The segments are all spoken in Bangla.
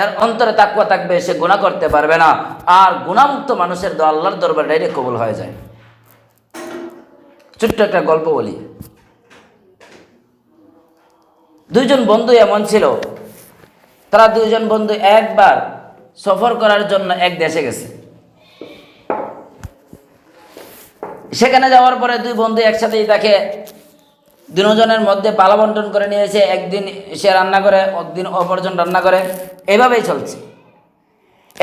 যার অন্তরে তাকুয়া থাকবে, সে গুণা করতে পারবে না। আর গুণামুক্ত মানুষের দোয়া আল্লাহর দরবার ডাইরেক্ট কবুল হয়ে যায়। ছোট্ট একটা গল্প বলি। দুইজন বন্ধু এমন ছিল, তারা দুইজন বন্ধু একবার সফর করার জন্য এক দেশে গেছে। সেখানে যাওয়ার পরে দুই বন্ধু একসাথেই তাকে দুজনের মধ্যে পালা বন্টন করে নিয়েছে একদিন সে রান্না করে একদিন অপরজন রান্না করে। এভাবেই চলছে।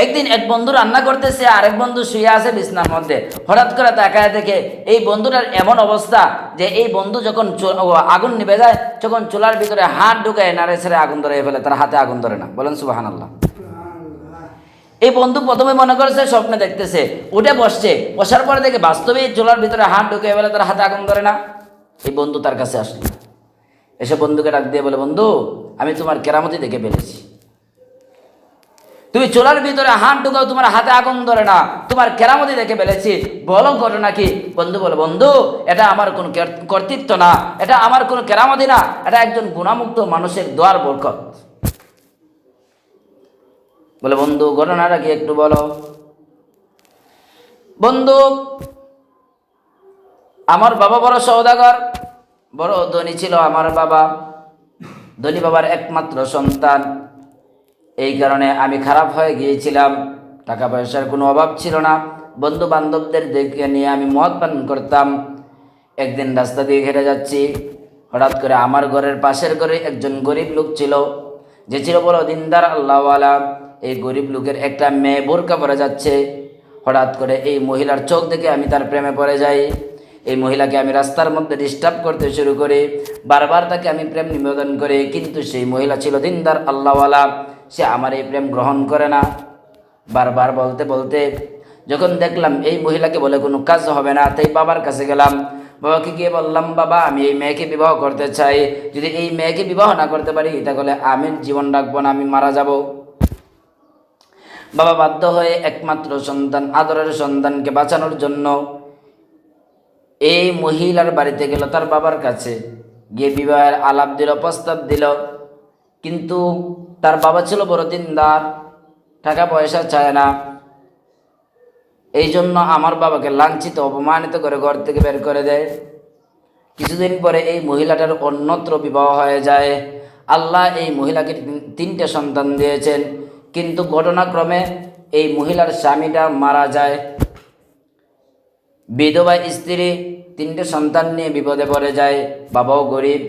একদিন এক বন্ধু রান্না করতেছে, আরেক বন্ধু শুয়ে আছে বিছনার মধ্যে। হঠাৎ করে তাকায় দেখে এই বন্ধুটার এমন অবস্থা যে এই বন্ধু যখন আগুন নিভে যায়, তখন চুলার ভিতরে হাত ঢুকায় নাড়ে ছেড়ে আগুন ধরে ফেলে, তার হাতে আগুন ধরে না। বলেন সুবাহান আল্লাহ এই বন্ধু প্রথমে মনে করেছে, স্বপ্নে দেখতেছে, উঠে বসছে। বসার পরে দেখে বাস্তবে চুলার ভিতরে হাত ঢুকে ফেলে, তার হাতে আগুন ধরে না। এই বন্ধু তার কাছে আসলো। এসে বন্ধুকে ডাক দিয়ে বলে, বন্ধু, আমি তোমার কেরামতি দেখে ফেলেছি। তুমি চোলার ভিতরে হাত ঢুকাও, তোমার হাতে আগুন ধরে না। তোমার কেরামতি দেখে ফেলেছি। বলো ঘটনা কি? বন্ধু বলো, বন্ধু, এটা আমার কোনো কর্তৃত্ব না। এটা আমার কোনো কেরামতি না। এটা একজন গুণামুক্ত মানুষের দোয়ার বরকত। বলে, বন্ধু, ঘটনাটা কি একটু বলো। বন্ধু, আমার বাবা বড় সৌদাগর বড় ধনী ছিল আমার বাবা। ধনী বাবার একমাত্র সন্তান। এই কারণে আমি খারাপ হয়ে গিয়েছিলাম। টাকা পয়সার কোনো অভাব ছিল না। বন্ধু বান্ধবদের দেখে নিয়ে আমি মদ পান করতাম। একদিন রাস্তা দিয়ে হেঁটে যাচ্ছি। হঠাৎ করে আমার ঘরের পাশের ঘরে একজন গরিব লোক ছিল। যে ছিল বড় দিনদার, আল্লাহওয়ালা। এই গরিব লোকের একটা মেয়ে বোরকা পরে যাচ্ছে। হঠাৎ করে এই মহিলার চোখ দেখে আমি তার প্রেমে পড়ে যাই। এই মহিলাকে আমি রাস্তার মধ্যে ডিস্টার্ব করতে শুরু করি। বারবার তাকে আমি প্রেম নিবেদন করি। কিন্তু সেই মহিলা ছিল দিনদার, আল্লাহওয়ালা। সে আমার এই প্রেম গ্রহণ করে না। বারবার বলতে বলতে যখন দেখলাম এই মহিলাকে বলে কোনো কাজ হবে না, তাই বাবার কাছে গেলাম। বাবাকে গিয়ে বললাম, বাবা, আমি এই মেয়েকে বিবাহ করতে চাই। যদি এই মেয়েকে বিবাহ না করতে পারি, তাহলে আমি জীবন রাখব না, আমি মারা যাব। বাবা বাধ্য হয়ে একমাত্র সন্তান, আদরের সন্তানকে বাঁচানোর জন্য এই মহিলার বাড়িতে গেল তার বাবার কাছে। গিয়ে বিবাহের আলাপ দিল, প্রস্তাব দিল। কিন্তু তার বাবা ছিল বড় দিনদার, টাকা পয়সা চায় না। এই জন্য আমার বাবাকে লাঞ্ছিত, অপমানিত করে ঘর থেকে বের করে দেয়। কিছুদিন পরে এই মহিলাটার অন্যত্র বিবাহ হয়ে যায়। আল্লাহ এই মহিলাকে তিনটে সন্তান দিয়েছেন, কিন্তু ঘটনাক্রমে এই মহিলার স্বামীটা মারা যায়। বিধবা স্ত্রী তিনটে সন্তান নিয়ে বিপদে পড়ে যায়, বাবাও গরিব।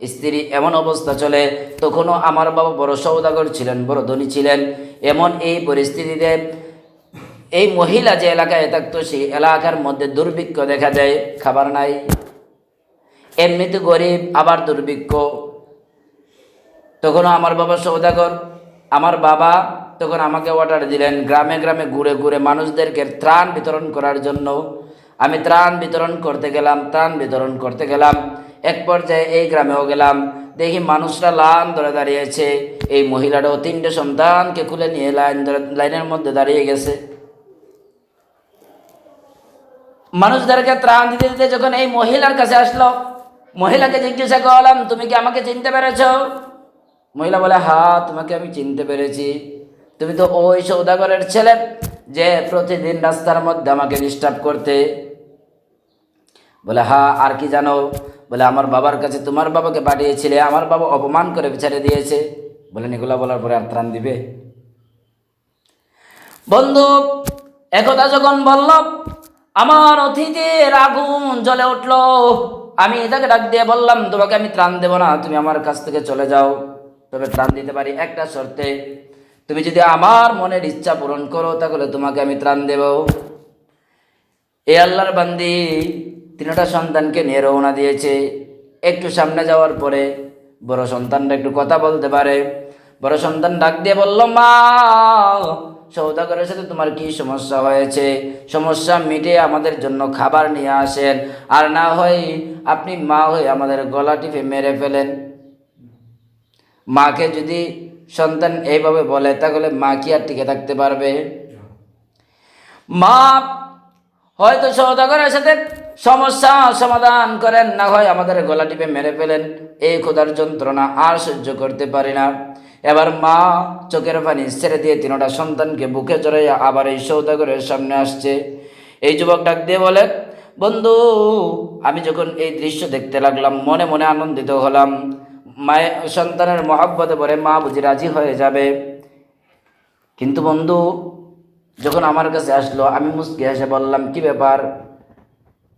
স্ত্রী এমন অবস্থা চলে, তখনও আমার বাবা বড় সৌদাগর ছিলেন, বড় ধনী ছিলেন। এমন এই পরিস্থিতিতে এই মহিলা যে এলাকায় থাকতো, সেই এলাকার মধ্যে দুর্ভিক্ষ দেখা যায় খাবার নাই। এমনিতে গরিব, আবার দুর্ভিক্ষ। তখনও আমার বাবা সৌদাগর আমার বাবা তখন আমাকে অর্ডার দিলেন, গ্রামে গ্রামে ঘুরে ঘুরে মানুষদেরকে ত্রাণ বিতরণ করার জন্য। আমি ত্রাণ বিতরণ করতে গেলাম, ত্রাণ বিতরণ করতে গেলাম। এক পর্যায়ে এই গ্রামেও গেলাম। দেখি মানুষরা লাইন ধরে দাঁড়িয়েছে। এই মহিলাটাও তিনটে সন্তানকে খুলে নিয়ে লাইন ধরে, লাইনের মধ্যে দাঁড়িয়ে গেছে। মানুষদেরকে ত্রাণ দিতে দিতে যখন এই মহিলার কাছে আসলো, মহিলাকে জিজ্ঞাসা করলাম, তুমি কি আমাকে চিনতে পেরেছ? মহিলা বলে, হা, তোমাকে আমি চিনতে পেরেছি। তুমি তো ওই সৌদাগরের ছেলে যে প্রতিদিন রাস্তার মধ্যে আমাকে ডিস্টার্ব করতে। বলে, হা, আর কি জানো? বলে, আমার বাবার কাছে তোমার বাবাকে পাঠিয়েছিলে, আমার বাবা অপমান করে বিচারে দিয়েছে। বলেন এগুলা বলার পরে আর ত্রাণ দিবে। বন্ধু, একথা যখন বলল, আমার অতিথির আগুন জ্বলে উঠল। আমি এটাকে ডাক দিয়ে বললাম, তোমাকে আমি ত্রাণ দেবো না, তুমি আমার কাছ থেকে চলে যাও। তবে ত্রাণ দিতে পারি একটা শর্তে, তুমি যদি আমার মনের ইচ্ছা পূরণ করো, তাহলে তোমাকে আমি ত্রাণ দেব। এ আল্লাহর বান্দি তিনটা সন্তানকে নিয়ে রওনা দিয়েছে। একটু সামনে যাওয়ার পরে বড় সন্তানটা একটু কথা বলতে পারে। বড় সন্তান ডাক দিয়ে বলল, মা, সৌদাগরের সাথে তোমার কি সমস্যা হয়েছে? সমস্যা মিটে আমাদের জন্য খাবার নিয়ে আসেন। আর না হয় আপনি মা হয়ে আমাদের গলা টিপে মেরে ফেলেন। মাকে যদি সন্তান এইভাবে বলে, তাহলে মা কি আর টিকে থাকতে পারবে? মা, হয়তো সৌদাগরের সাথে সমস্যা, সমাধান করেন, না হয় আমাদের গলা টিপে মেরে ফেলেন। এই ক্ষুধার যন্ত্রণা আর সহ্য করতে পারি না। এবার মা চোখের পানি ছেড়ে দিয়ে তিনটা সন্তানকে বুকে চড়ে আবার এই সৌদাগরের সামনে আসছে। এই যুবক ডাক দিয়ে বলে, বন্ধু, আমি যখন এই দৃশ্য দেখতে লাগলাম, মনে মনে আনন্দিত হলাম। মায়ের সন্তানের মহাব্বতে পরে মা বুঝি রাজি হয়ে যাবে। কিন্তু বন্ধু, যখন আমার কাছে আসলো, আমি মুসকে এসে বললাম, কি ব্যাপার?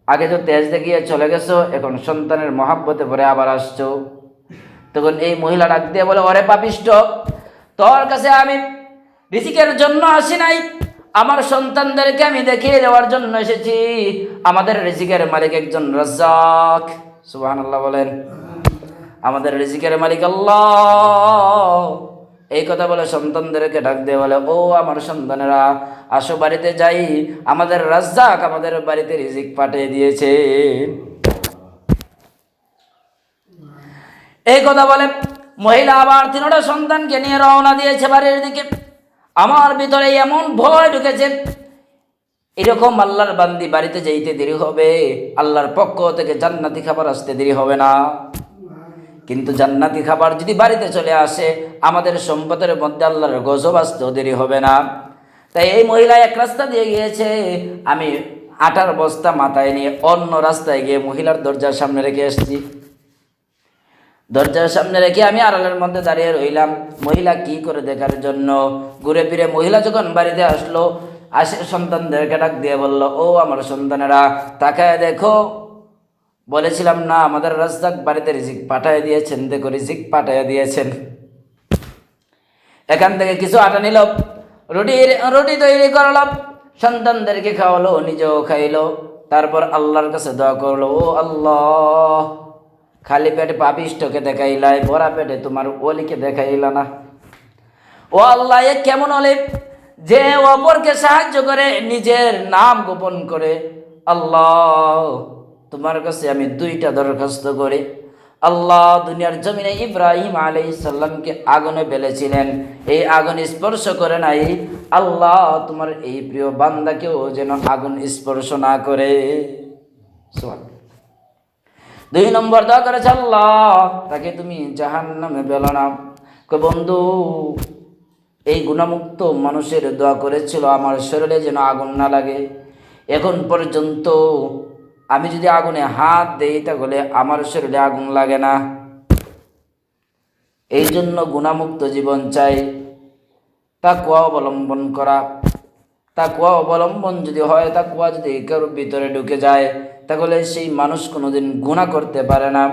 আগে তো তেজ দেখিয়ে চলে গেছো, এখন সন্তানের মহাব্বতে পরে আবার আসছো। তখন এই মহিলা ডাক দিয়ে বলে, ওরে পাপিষ্ট তোর কাছে আমি ঋষিকের জন্য আসি নাই। আমার সন্তানদেরকে আমি দেখিয়ে দেওয়ার জন্য এসেছি। আমাদের রিজিকের মালিক একজন রাজ্জাক। সুবাহ বলেন। আমাদের রিজিকের মালিক আল্লাহ। এই কথা বলে সন্তানদেরকে ডাক দিয়ে বলে, ও আমার সন্তানেরা, আসো বাড়িতে যাই। আমাদের রাজ্জাক আমাদের বাড়িতে রিজিক পাঠিয়ে দিয়েছে। এই কথা বলে মহিলা আবার তিনটা সন্তানকে নিয়ে রওনা দিয়েছে বাড়ির দিকে। আমার ভিতরে এমন ভয় ঢুকেছে, এরকম আল্লাহর বান্দি বাড়িতে যেতে দেরি হবে, আল্লাহর পক্ষ থেকে জান্নাতি খাবার আসতে দেরি হবে না। কিন্তু জান্নাতি খাবার যদি বাড়িতে চলে আসে, আমাদের সম্পদের মধ্যে আল্লাহর গজব আসতেও দেরি হবে না। তাই এই মহিলা এক রাস্তা দিয়ে গিয়েছে, আমি আটার বস্তা মাথায় নিয়ে অন্য রাস্তায় গিয়ে মহিলার দরজার সামনে রেখে এসেছি। দরজার সামনে রেখে আমি আড়ালের মধ্যে দাঁড়িয়ে রইলাম। মহিলা কি করে দেখার জন্য? ঘুরে ফিরে মহিলা যখন বাড়িতে আসলো, আসে সন্তানদেরকে ডাক দিয়ে বলল, ও আমার সন্তানেরা, তাকায় দেখো বলেছিলাম, না, আমাদের রাস্তাক বাড়িতে রিজিক পাঠায় দিয়েছেন, দেখো, রিজিক পাঠায় দিয়েছেন। এখান থেকে কিছু আটা নিল, রুটি রুটি তৈরি করলাম, সন্তানদেরকে খাওয়ালো, নিজেও খাইলো, তারপর আল্লাহর কাছে দোয়া করল, ও আল্লাহ, খালি পেটে পাপিষ্টকে দেখাইলাই ভরা পেটে তোমার ওলিকে দেখাইলা না। ও আল্লাহ, এ কেমন হলে যে অপরকে সাহায্য করে, নিজের নাম গোপন করে, আল্লাহ তোমার কাছে আমি দুইটা দরখাস্ত করি। আল্লাহ দুনিয়ার জমিনে ইব্রাহিম আলাই সাল্লামকে আগুনে ফেলেছিলেন। এই আগুন স্পর্শ করে নাই। আল্লাহ তোমার এই প্রিয় বান্দাকেও যেন আগুন স্পর্শ না করে। দুই নম্বর দা করেছে আল্লাহ, তাকে তুমি জাহান নামে পেল না বন্ধু, এই গুণামুক্ত মানুষের দোয়া করেছিল, আমার শরীরে যেন আগুন না লাগে। এখন পর্যন্ত আমি যদি আগুনে হাত দেই তাহলে আমার শরীরে আগুন লাগে না। এই জন্য গুণামুক্ত জীবন চাই। তা কুয়া অবলম্বন করা। তা কুয়া অবলম্বন যদি হয় তা কুয়া যদি কারোর ভিতরে ঢুকে যায়, তাহলে সেই মানুষ কোনোদিন গুণা করতে পারে না।